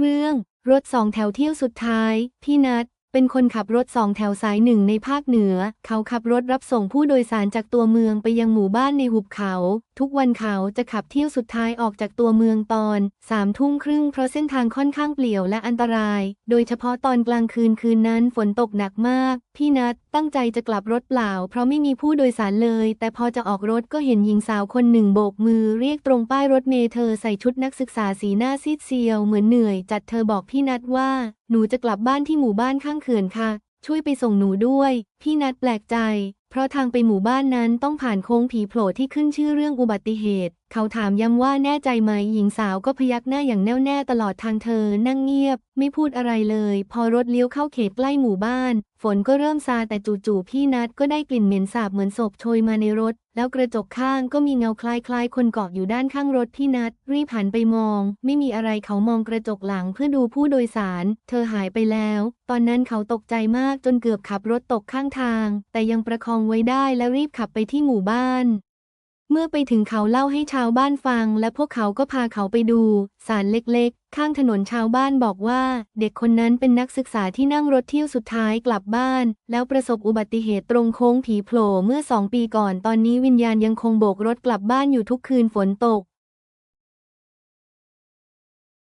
เรื่อง รถสองแถวเที่ยวสุดท้าย พี่นัท เป็นคนขับรถสองแถวสายหนึ่งในภาคเหนือ เขาขับรถรับส่งผู้โดยสารจากตัวเมืองไปยังหมู่บ้านในหุบเขา ทุกวันเขาจะขับเที่ยวสุดท้ายออกจากตัวเมืองตอนสามทุ่มครึ่งเพราะเส้นทางค่อนข้างเปลี่ยวและอันตราย โดยเฉพาะตอนกลางคืนคืนนั้นฝนตกหนักมาก พี่นัทตั้งใจจะกลับรถเปล่า เพราะไม่มีผู้โดยสารเลย แต่พอจะออกรถก็เห็นหญิงสาวคนหนึ่งโบกมือ เรียกตรงป้ายรถเมล์เธอใส่ชุดนักศึกษาสีหน้าซีดเซียวเหมือนเหนื่อย จัดเธอบอกพี่นัทว่าหนูจะกลับบ้านที่หมู่บ้านข้างเขื่อนค่ะ ช่วยไปส่งหนูด้วยพี่นัทแปลกใจ เพราะทางไปหมู่บ้านนั้นต้องผ่านโค้งผีโผล่ที่ขึ้นชื่อเรื่องอุบัติเหตุ เขาถามย้ำว่าแน่ใจไหมหญิงสาวก็พยักหน้าอย่างแน่วแน่ตลอดทางเธอ นั่งเงียบ ไม่พูดอะไรเลย พอรถเลี้ยวเข้าเขตใกล้หมู่บ้าน ฝนก็เริ่มซาแต่จู่ๆพี่นัทก็ได้กลิ่นเหม็นสาบเหมือนศพโชยมาในรถ แล้วกระจกข้างก็มีเงาคล้ายๆ คนเกาะอยู่ด้านข้างรถพี่นัทรีบหันไปมอง ไม่มีอะไรเขามองกระจกหลังเพื่อดูผู้โดยสาร เธอหายไปแล้ว ตอนนั้นเขาตกใจมากจนเกือบขับรถตกข้างทาง แต่ยังประคองไว้ได้และรีบขับไปที่หมู่บ้าน เมื่อไปถึงเขาเล่าให้ชาวบ้านฟัง และพวกเขาก็พาเขาไปดูศาลเล็กๆ ข้างถนนชาวบ้านบอกว่า เด็กคนนั้นเป็นนักศึกษาที่นั่งรถเที่ยวสุดท้ายกลับบ้าน แล้วประสบอุบัติเหตุตรงโค้งผีโผล่เมื่อสองปีก่อน ตอนนี้วิญญาณยังคงโบกรถกลับบ้านอยู่ทุกคืนฝนตก